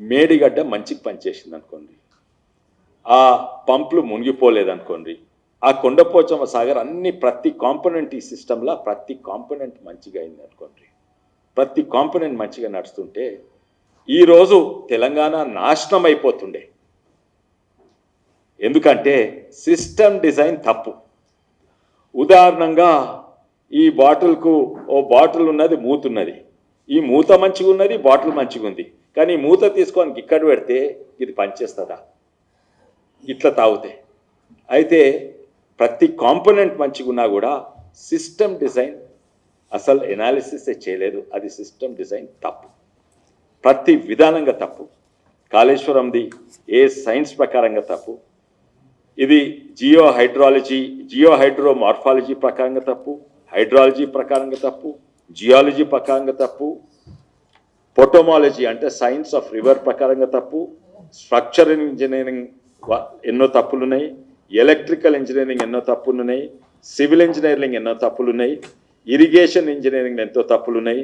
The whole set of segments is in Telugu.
మేడిగడ్డ మంచికి పనిచేసింది అనుకోండి. ఆ పంపులు మునిగిపోలేదనుకోండి. ఆ కొండపోచమ్మ సాగర్ అన్ని ప్రతి కాంపొనెంట్ ఈ సిస్టంలో ప్రతి కాంపొనెంట్ మంచిగా అయింది అనుకోండి. ప్రతి కాంపొనెంట్ మంచిగా నడుస్తుంటే ఈరోజు తెలంగాణ నాశనం అయిపోతుండే. ఎందుకంటే సిస్టమ్ డిజైన్ తప్పు. ఉదాహరణంగా ఈ బాటిల్కు ఓ బాటిల్ ఉన్నది మూతున్నది. ఈ మూత మంచిగా ఉన్నది బాటిల్ మంచిగా ఉంది కానీ మూత తీసుకొని ఇక్కడ పెడితే ఇది పనిచేస్తుందా? ఇట్లా తాగుతే. అయితే ప్రతి కాంపోనెంట్ మంచిగా ఉన్నా కూడా సిస్టమ్ డిజైన్ అసలు ఎనాలిసిస్ చేయలేదు. అది సిస్టమ్ డిజైన్ తప్పు. ప్రతి విధానంగా తప్పు. కాళేశ్వరంది ఏ సైన్స్ ప్రకారంగా తప్పు. ఇది geo hydrology geo hydro morphology ప్రకారంగా తప్పు. హైడ్రాలజీ ప్రకారంగా తప్పు. జియాలజీ ప్రకారంగా తప్పు పొటోమాలజీ అంటే సైన్స్ ఆఫ్ రివర్ ప్రకారంగా తప్పు స్ట్రక్చర్ ఇంజనీరింగ్ ఎన్నో తప్పులు ఉన్నాయి ఎలక్ట్రికల్ ఇంజనీరింగ్ ఎన్నో తప్పులు ఉన్నాయి సివిల్ ఇంజనీరింగ్ ఎన్నో తప్పులు ఉన్నాయి ఇరిగేషన్ ఇంజనీరింగ్ ఎంతో తప్పులు ఉన్నాయి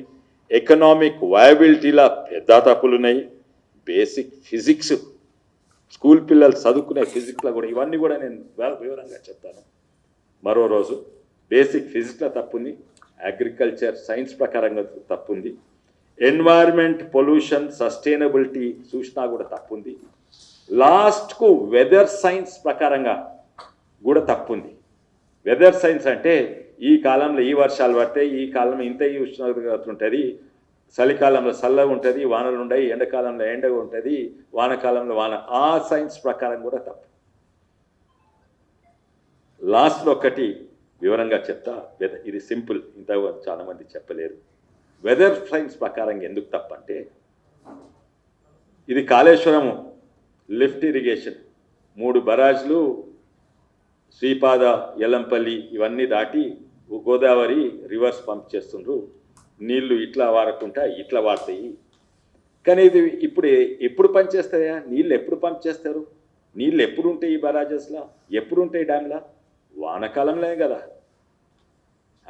ఎకనామిక్ వయబిలిటీలా పెద్ద తప్పులు ఉన్నాయి బేసిక్ ఫిజిక్స్ స్కూల్ పిల్లలు చదువుకునే ఫిజిక్స్లో కూడా ఇవన్నీ కూడా నేను వివరంగా చెప్తాను. మరో రోజు బేసిక్ ఫిజిక్స్లో తప్పుంది. అగ్రికల్చర్ సైన్స్ ప్రకారంగా తప్పుంది. ఎన్వైర్న్మెంట్ పొల్యూషన్ సస్టైనబిలిటీ చూసినా కూడా తప్పుంది. లాస్ట్కు వెదర్ సైన్స్ ప్రకారంగా కూడా తప్పుంది. వెదర్ సైన్స్ అంటే ఈ కాలంలో ఈ వర్షాలు పడతాయి ఈ కాలంలో ఇంత ఈ ఉష్ణోగ్రత ఉంటుంది చలికాలంలో చల్లగా ఉంటుంది వానలు ఉండయి ఎండాకాలంలో ఎండగా ఉంటుంది వానకాలంలో వాన. ఆ సైన్స్ ప్రకారం కూడా తప్పు. లాస్ట్లో ఒకటి వివరంగా చెప్తా ఇది సింపుల్ ఇంత చాలా మంది చెప్పలేరు. వెదర్ సైన్స్ ప్రకారం ఎందుకు తప్పంటే ఇది కాళేశ్వరము లిఫ్ట్ ఇరిగేషన్. మూడు బరాజ్లు శ్రీపాద ఎల్లంపల్లి ఇవన్నీ దాటి గోదావరి రివర్స్ పంప్ చేస్తుండ్రు. నీళ్ళు ఇట్లా వారకుండా ఇట్లా వాడతాయి. కానీ ఇది ఇప్పుడు ఎప్పుడు పనిచేస్తాయా? నీళ్ళు ఎప్పుడు పంప్ చేస్తారు? నీళ్ళు ఎప్పుడు ఉంటాయి ఈ బరాజెస్లో? ఎప్పుడు ఉంటాయి డ్యామ్లా? వానకాలంలోనే కదా.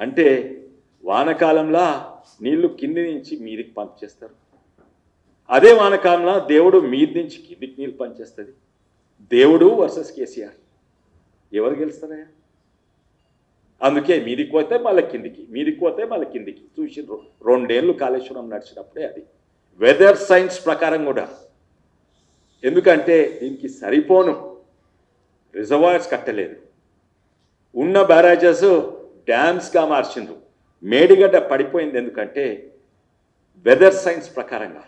అంటే వానకాలంలో నీళ్ళు కింది నుంచి మీదికి పంప్ చేస్తారు అదే వానకాలంలో దేవుడు మీది నుంచి కిందికి నీళ్ళు పనిచేస్తుంది దేవుడు వర్సెస్ కేసీఆర్. ఎవరు గెలుస్తారయ్యా? అందుకే మీదికి పోతే మళ్ళీ కిందికి మీదికి పోతే మళ్ళీ కిందికి. చూసి రెండేళ్ళు కాళేశ్వరం నడిచినప్పుడే అది. వెదర్ సైన్స్ ప్రకారం కూడా. ఎందుకంటే దీనికి సరిపోను. రిజర్వాయర్స్ కట్టలేదు. ఉన్న బ్యారేజెస్ డ్యామ్స్గా మార్చిండ్రు. మేడిగడ్డ పడిపోయింది ఎందుకంటే వెదర్ సైన్స్ ప్రకారంగా.